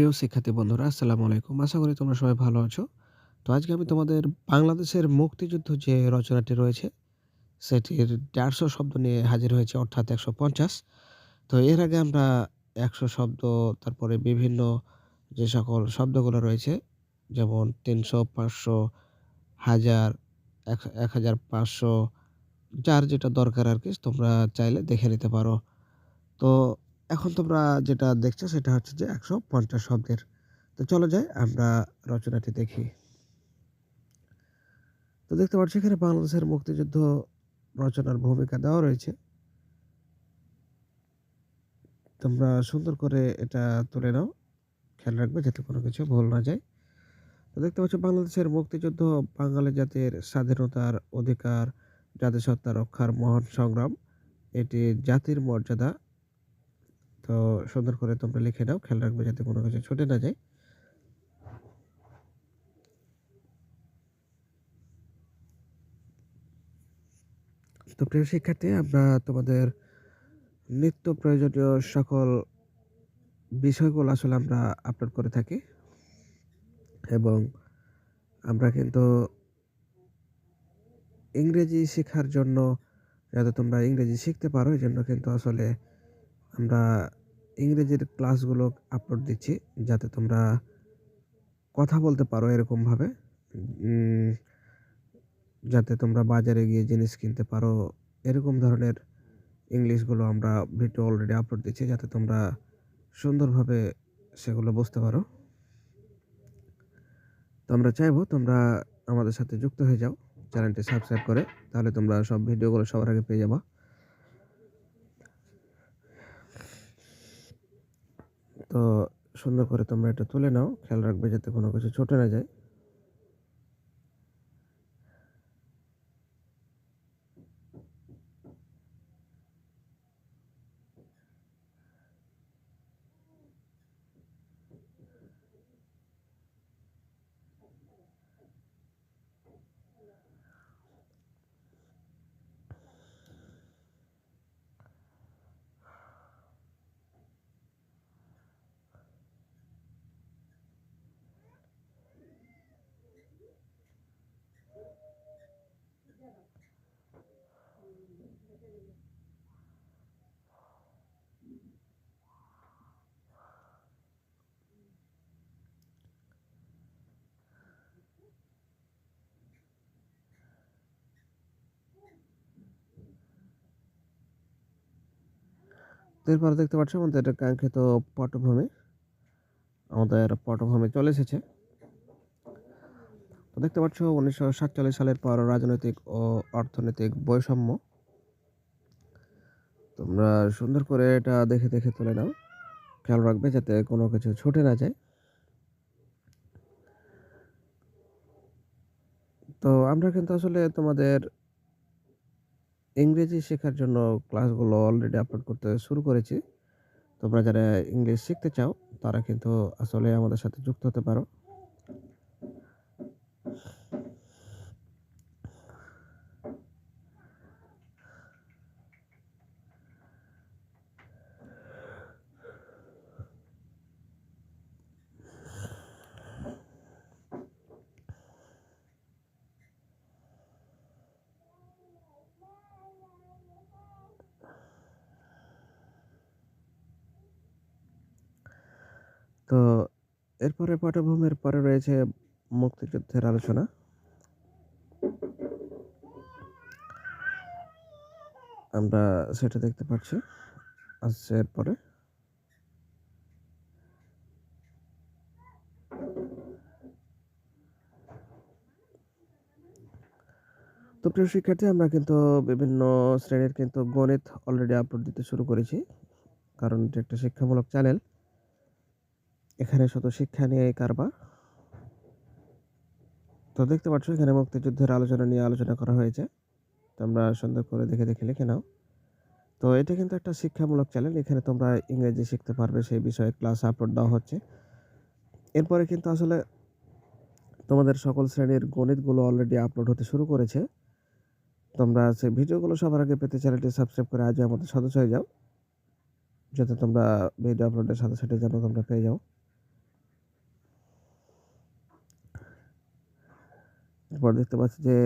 প্রিয় শিক্ষার্থী বন্ধুরা, আসসালামু আলাইকুম। আশা করি তোমরা সবাই ভালো আছো। তো আজকে আমি তোমাদের বাংলাদেশের মুক্তিযুদ্ধ যে রচনাটি রয়েছে, সেটির দেড়শো শব্দ নিয়ে হাজির হয়েছে, অর্থাৎ একশো পঞ্চাশ। তো এর আগে আমরা একশো শব্দ, তারপরে বিভিন্ন যে সকল শব্দগুলো রয়েছে, যেমন তিনশো, পাঁচশো, হাজার, এক এক হাজার পাঁচশো, যার যেটা দরকার আর কি, তোমরা চাইলে দেখে নিতে পারো। তো এখন তোমরা যেটা দেখছ সেটা হচ্ছে যে একশো পঞ্চাশ শব্দের। তো চলো যাই, আমরা রচনাটি দেখি। তো দেখতে পাচ্ছি, এখানে বাংলাদেশের মুক্তিযুদ্ধ রচনার ভূমিকা দেওয়া রয়েছে। তোমরা সুন্দর করে এটা তুলে নাও। খেয়াল রাখবে যাতে কোনো কিছু ভুল না যায়। তো দেখতে পাচ্ছ, বাংলাদেশের মুক্তিযুদ্ধ বাঙালি জাতির স্বাধীনতার অধিকার, জাতিসত্তা রক্ষার মহান সংগ্রাম। এটি জাতির মর্যাদা তো সুন্দর করে তোমরা লিখে নাও, খেয়াল রাখবে যাতে কোনো কিছু ছুটে না যায়। তো প্রিয় শিক্ষার্থী, আমরা তোমাদের নিত্য প্রয়োজনীয় সকল বিষয়গুলো আসলে আমরা আপলোড করে থাকি এবং আমরা কিন্তু ইংরেজি শেখার জন্য যাতে তোমরা ইংরেজি শিখতে পারো, এই জন্য কিন্তু আসলে আমরা ইংরেজির ক্লাসগুলো আপলোড দিচ্ছি যাতে তোমরা কথা বলতে পারো এরকমভাবে। যাতে তোমরা বাজারে গিয়ে জিনিস কিনতে পারো এরকম ধরনের ইংলিশগুলো আমরা ভিডিও অলরেডি আপলোড দিচ্ছি যাতে তোমরা সুন্দরভাবে সেগুলো বুঝতে পারো। তো আমরা চাইব তোমরা আমাদের সাথে যুক্ত হয়ে যাও, চ্যানেলটি সাবস্ক্রাইব করে, তাহলে তোমরা সব ভিডিওগুলো সবার আগে পেয়ে যাবা। তো সুন্দর করে তোমরা এটা তুলে নাও। খেয়াল রাখবে যাতে কোনো কিছু ছোটে না যায়। এরপর দেখতে পাচ্ছ আমাদের কাঙ্ক্ষিত পটভূমি। আমাদের পটভূমি চলে এসেছে। তো দেখতে পাচ্ছ উনিশশো সাতচল্লিশ সালের পর রাজনৈতিক ও অর্থনৈতিক বৈষম্য। তোমরা সুন্দর করে এটা দেখে দেখে তুলে নাও। খেয়াল রাখবে যাতে কোনো কিছু ছুটে না যায়। তো আমরা কিন্তু আসলে তোমাদের ইংরেজি শেখার জন্য ক্লাসগুলো অলরেডি আপলোড করতে শুরু করেছি। তোমরা যারা ইংলিশ শিখতে চাও, তারা কিন্তু আসলে আমাদের সাথে যুক্ত হতে পারো। তো এরপরে পটভূমির পরে রয়েছে মুক্তিযুদ্ধের আলোচনা। আমরা সেটা দেখতে পাচ্ছি আসছে এরপরে। তো প্রিয় শিক্ষার্থী, আমরা কিন্তু বিভিন্ন শ্রেণির কিন্তু গণিত অলরেডি আপলোড দিতে শুরু করেছি, কারণ এটি একটা শিক্ষামূলক চ্যানেল এখানে শুধু শিক্ষা নিয়ে কারবার। তো দেখতে পাচ্ছ, এখানে মুক্তিযুদ্ধের আলোচনা নিয়ে আলোচনা করা হয়েছে। তো আমরা সুন্দর করে দেখে দেখে লিখে নাও। তো এটা কিন্তু একটা শিক্ষামূলক চ্যানেল এখানে তোমরা ইংরেজি শিখতে পারবে, সেই বিষয়ে ক্লাস আপলোড দেওয়া হচ্ছে। এরপরে কিন্তু আসলে তোমাদের সকল শ্রেণির গণিতগুলো অলরেডি আপলোড হতে শুরু করেছে। তোমরা সেই ভিডিওগুলো সবার আগে পেতে চ্যানেলটি সাবস্ক্রাইব করে আজও আমাদের সদস্য হয়ে যাও। যাতে তোমরা ভিডিও আপলোডের সাথে সাথে যেন তোমরা পেয়ে যাও। এরপর দেখতে পাচ্ছি যে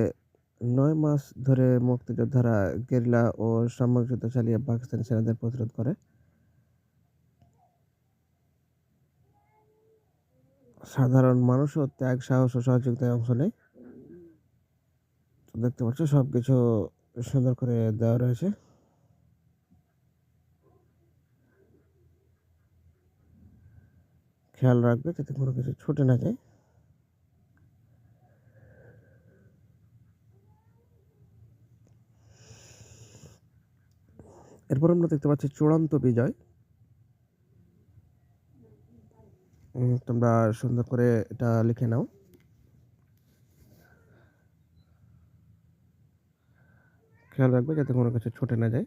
নয় মাস ধরে মুক্তিযোদ্ধারা গেরিলা ও সামরিক যুদ্ধ চালিয়ে পাকিস্তানি সেনাদের প্রতিরোধ করে। সাধারণ মানুষও ত্যাগ, সাহস ও সহযোগিতায় অংশ নেয়। দেখতে পাচ্ছ সবকিছু সুন্দর করে দেওয়া রয়েছে। খেয়াল রাখবে যাতে কোনো কিছু ছুটে না যায়। এরপর আমরা দেখতে পাচ্ছি চূড়ান্ত বিজয়। তোমরা সুন্দর করে এটা লিখে নাও। খেয়াল রাখবে যাতে কোনো কিছু ছুটে না যায়।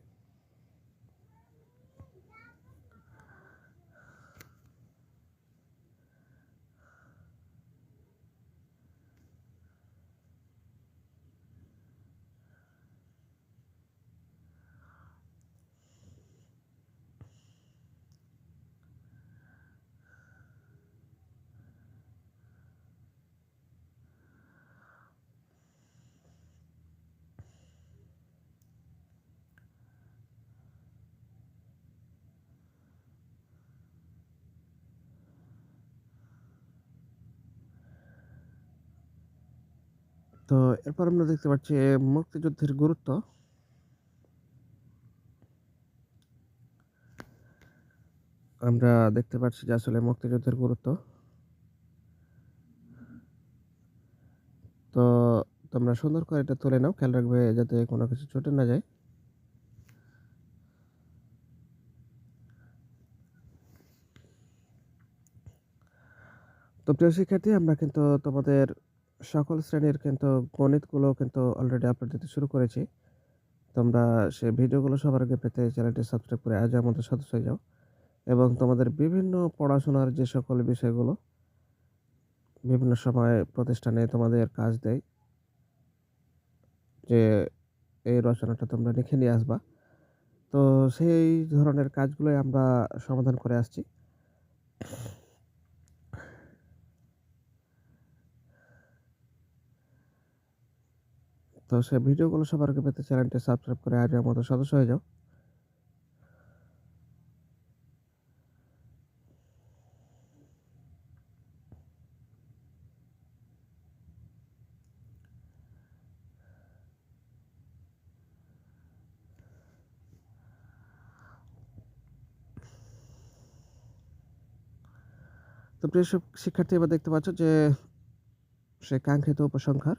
তো এরপর আমরা দেখতে পাচ্ছি মুক্তিযুদ্ধের গুরুত্ব। আমরা দেখতে পাচ্ছি যে আসলে মুক্তিযুদ্ধের গুরুত্ব। তো তোমরা সুন্দর করে এটা তুলে নাও। খেয়াল রাখবে যাতে কোনো কিছু ছুটে না যায়। তো প্রিয় শিক্ষার্থী, আমরা কিন্তু তোমাদের সকল শ্রেণির কিন্তু গণিতগুলো কিন্তু অলরেডি আপলোড দিতে শুরু করেছি। তোমরা সেই ভিডিওগুলো সবার আগে পেতে চ্যানেলটি সাবস্ক্রাইব করে আজই আমাদের সদস্য হয়ে যাও। এবং তোমাদের বিভিন্ন পড়াশোনার যে সকল বিষয়গুলো বিভিন্ন সময় প্রতিষ্ঠানে তোমাদের কাজ দেয়। যে এই রচনাটা তোমরা লিখে নিয়ে আসবা। তো সেই ধরনের কাজগুলোই আমরা সমাধান করে আসছি। তো সে ভিডিওগুলো সবার আগে পেতে চ্যানেলটি সাবস্ক্রাইব করে আজই আমাদের সদস্য হয়ে যাও। তো প্রিয় শিক্ষার্থী, এবার দেখতে পাচ্ছ যে সে কাঙ্ক্ষিত উপসংহার